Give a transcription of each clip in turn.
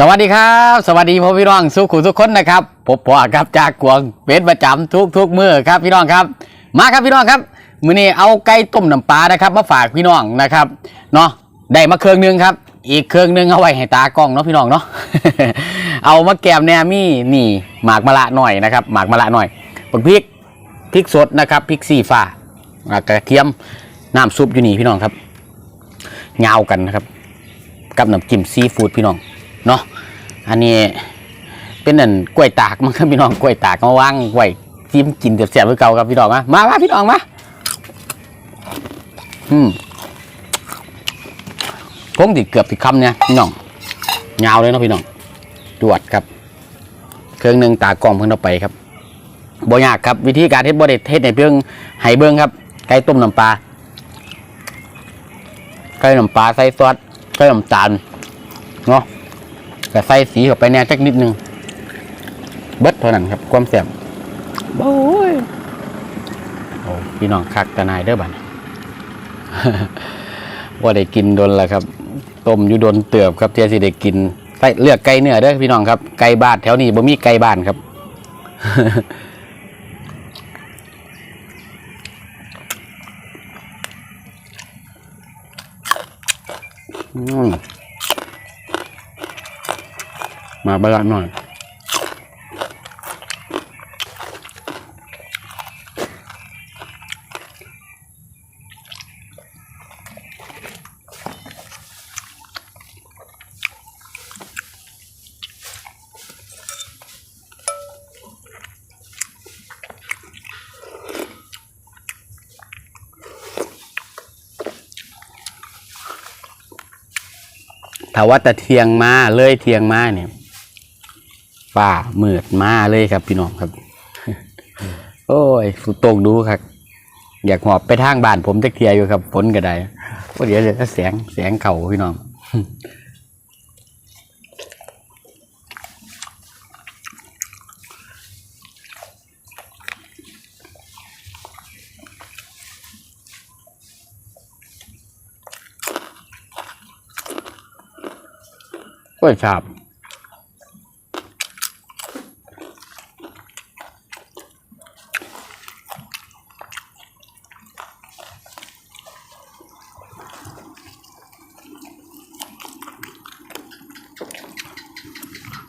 สวัสดีครับ สวัสดีพ่อพี่น้องสุขุทุกคนนะครับผมปอครับจากกวงเป็นประจำทุกทุกมื้อครับพี่น้องครับ มาครับพี่น้องครับมื้อนี้เอาไก่ต้มน้ำปลานะครับ มาฝากพี่น้องนะครับเนาะได้มาเครื่องหนึงครับ อีกเครื่องหนึงเอาไว้ให้ตากล้องเนาะพี่น้องเนาะเอามาแกมแนมี่นี่หมากมะละหน่อยนะครับหมากมะละหน่อยปักพริกพริกสดนะครับพริกสีฟ้ากระเทียมน้ำซุปอยู่นี่พี่น้องครับเงากันนะครับกับน้ำจิ้มซีฟู้ดพี่น้อง เนาะอันนี้เป็นนั่นกล้วยตากมั้งครับพี่น้องกล้วยตากมาว่างไว้จิ้มกินเสียบๆเพื่อเก่าครับพี่น้องมามาพี่น้องมาอืมคงติดเกือบติดคำเนี่ยพี่น้องยาวเลยเนาะพี่น้องตรวจครับ เครื่องหนึ่งตากล้องเพิ่งเอาไปครับบ่ยากครับ วิธีการเฮ็ดบ่ได้เฮ็ดในเพิ่งไห้เบิ่งครับไก่ต้มน้ำปลาไก่น้ำปลาใส่ซอสใส่น้ำตาลเนาะ แต่ใส่สีเข้าไปแหน่จักนิดนึง เบิดเท่านั้นครับ ความแซ่บโอ้ยโอ้พี่น้องคักตะนายเด้อบัดนี้ว่าได้กินโดนแล้วครับ ต้มอยู่โดนเตือบครับเทียสิได้กินไก่เลือกไก่เนื้อเด้อพี่น้องครับ ไก่บ้านแถวนี้บ่มีไก่บ้านครับ อืม มาบาลานหน่อยถ้าว่าแต่เทียงมาเลยเทียงมาเนี่ย ฝ่ามืดมาเลยครับ พี่น้องครับ โอ้ยสุดโตรงดูครับ อยากหอบไปทางบ้านผมจะเคลียร์อยู่ครับฝนก็ได้ว่าเดี๋ยวเดี๋ยวก็แสงแสงเข่าพี่น้องกล้วยฉาบ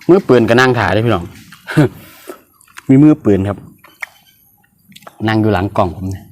มือปืนก็นั่งถ่ายได้พี่น้อง มีมือปืนครับ นั่งอยู่หลังกล่องผมเนี่ย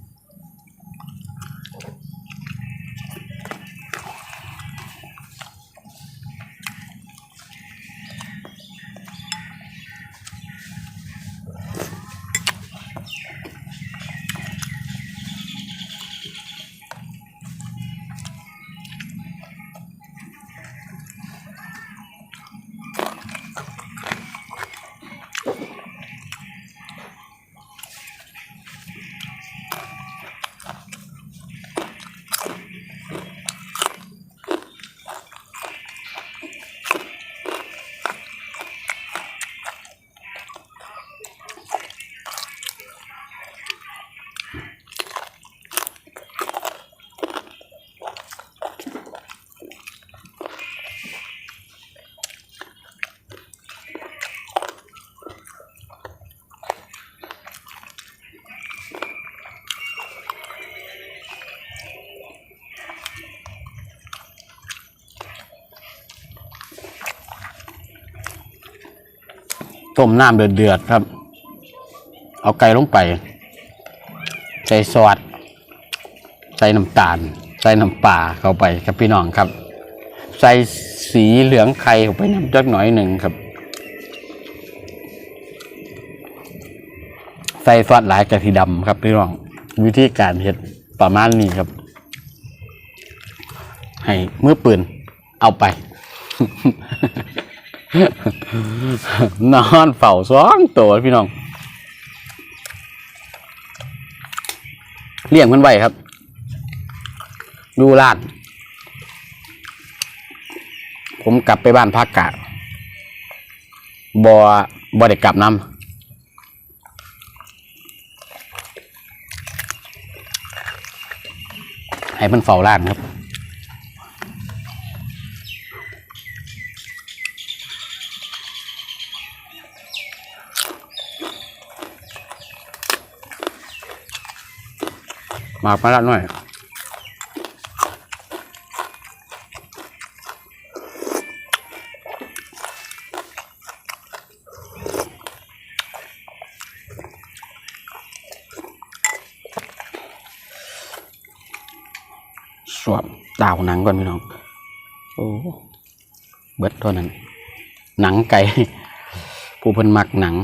ต้มน้ำเดือดๆครับ เอาไก่ลงไป ใส่ซอสใส่น้ำตาล ใส่น้ำปลาเข้าไปครับพี่น้องครับ ใส่สีเหลืองไข่เข้าไปน้ำจักหน่อยหนึ่งครับ ใส่ซอสหลายกะทิดำครับพี่น้อง วิธีการเฮ็ดประมาณนี้ครับ ให้มือปืนเอาไป นอนเฝ้าสองตัวพี่น้อง เลี้ยงมันไว้ครับ ดูลาด ผมกลับไปบ้านพักกะบอบอได้กลับน้ำให้มันเฝ้าร้านครับ มากมาละหน่อยสวมดาวหนังก่อนพี่น้อง โอ้ เบิดเท่านั้น หนังไก่ผู้เพิ่นมักหนัง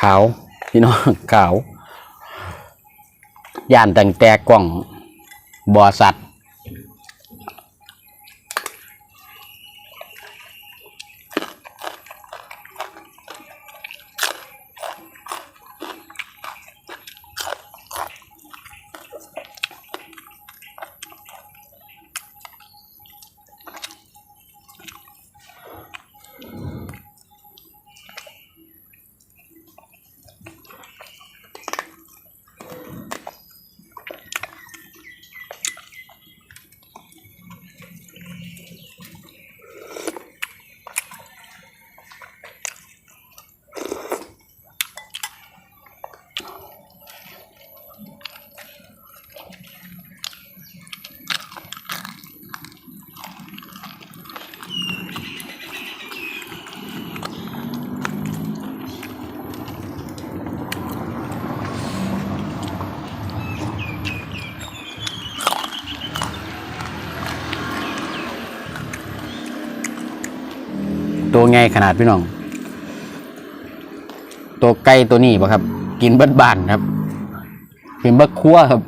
ขาว พี่น้องขาว ย่านตั้งแต่กล่องบอสัตว์ ตัวไงขนาดพี่น้อง ตัวไก่ตัวนี้ปะครับ กินเบิดบานครับ กินเบิดคั่วครับ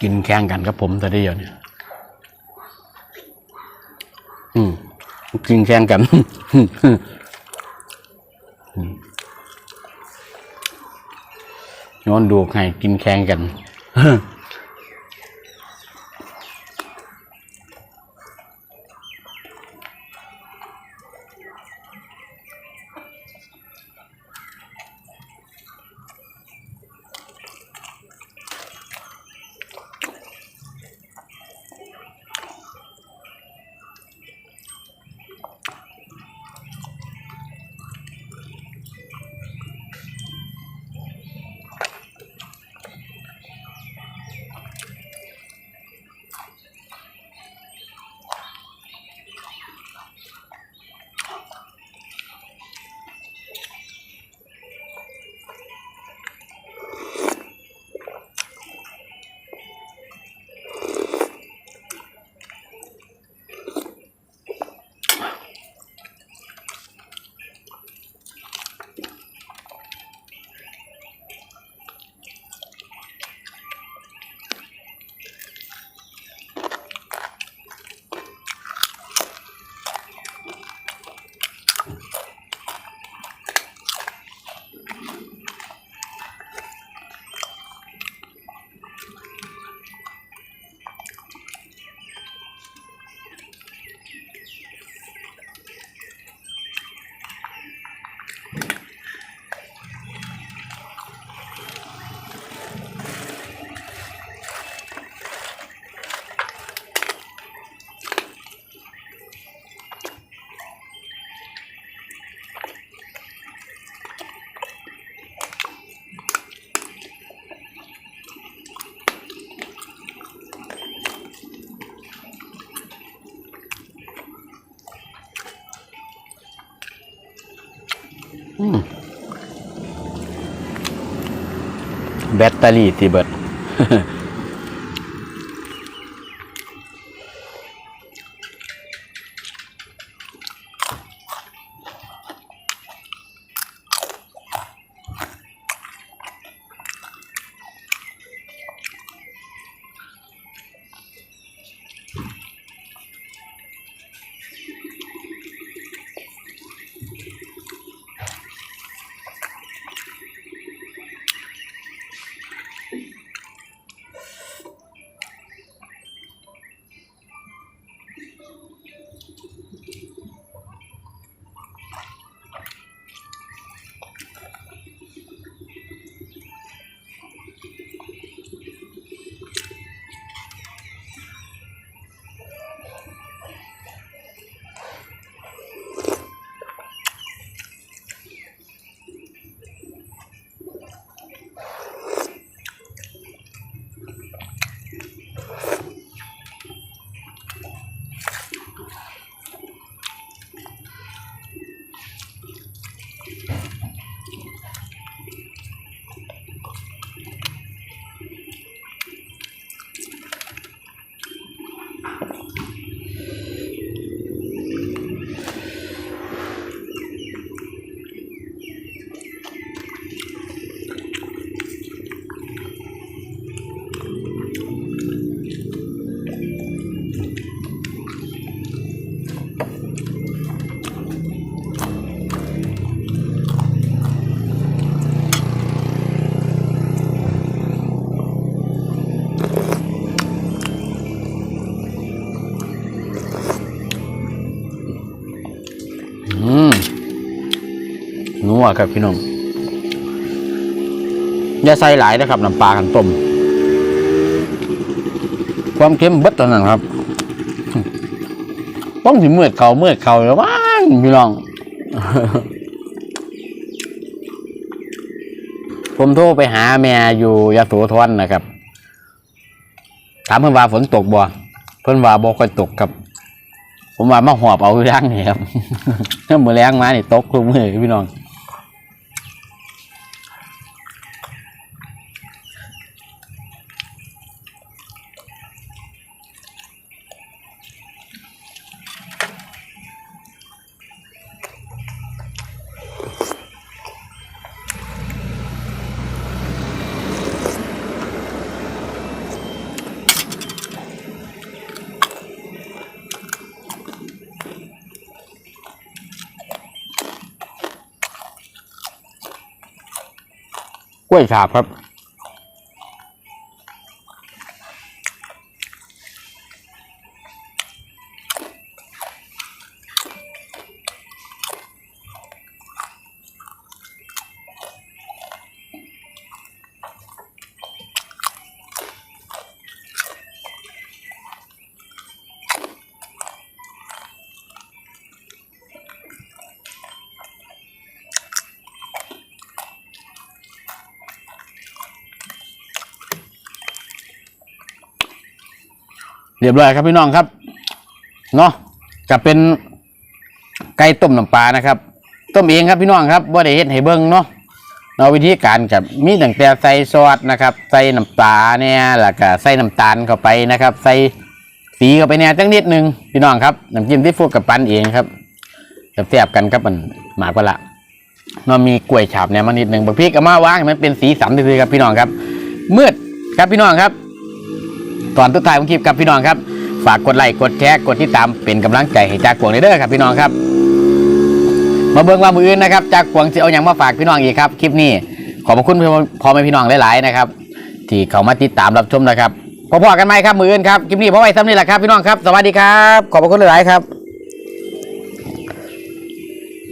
กินแข่งกันครับผมแต่ได้เดียวเนี่ยอืมกินแข่งกันย้อนดูให้กินแข่งกัน แบตเตอรี่ที่เบิด นัวครับพี่น้องอย่าใส่หลายนะครับน้ำปลากันต้มความเค็มเบิดตอนนั้นครับต้องสิเมื่อเขาเมื่อเขาแล้วบ้างพี่น้อง ผมโทรไปหาแม่อยู่ยะโสธรนะครับ ถามเพิ่อนว่าฝนตกบ่เพิ่อนว่าบ่ค่อยตกครับผมว่ามาหอบเอาย่างเนี่ยครับถ้ามือแรงมานี่ตกทุกมือพี่น้อง กล้วยฉาบครับ เรียบร้อยครับพี่น้องครับเนาะจะเป็นไก่ต้มน้ำปลานะครับ ต้มเองครับพี่น้องครับว่าได้เฮ็ดให้เบิ่งเนาะเราวิธีการกับมีตั้งแต่ใส่ซอสนะครับ ใส่น้ำปลาเนี่ยแล้วก็ใส่น้ำตาลเข้าไปนะครับ ใส่สีเข้าไปเนี่ยจังนิดนึงพี่น้องครับน้ำจิ้มที่ฟูกกับปั้นเองครับแซ่บๆกันครับมันหมากปลาละเนามีกล้วยฉาบเนี่ยมานิดหนึงบางพริกก็มาวางมันเป็นสีสันซื่อๆครับพี่น้องครับมืดครับพี่น้องครับ ตอนทุกท้ายของคลิปครับพี่น้องครับ ฝากกดไลค์กดแชร์กดติดตามเป็นกำลังใจให้จากกวงเด้อครับพี่น้องครับ มาเบิ่งว่ามืออื่นนะครับ จากกวงจะเอาอย่างมาฝากพี่น้องอีกครับคลิปนี้ขอบพระคุณพ่อแม่พี่น้องหลาย ๆ นะครับ ที่เขามาติดตามรับชมนะครับพอๆกันไหมครับมืออื่นครับคลิปนี้พอไว้ซ้ำนี่แหละครับพี่น้องครับสวัสดีครับ ขอบพระคุณหลาย ๆ ครับ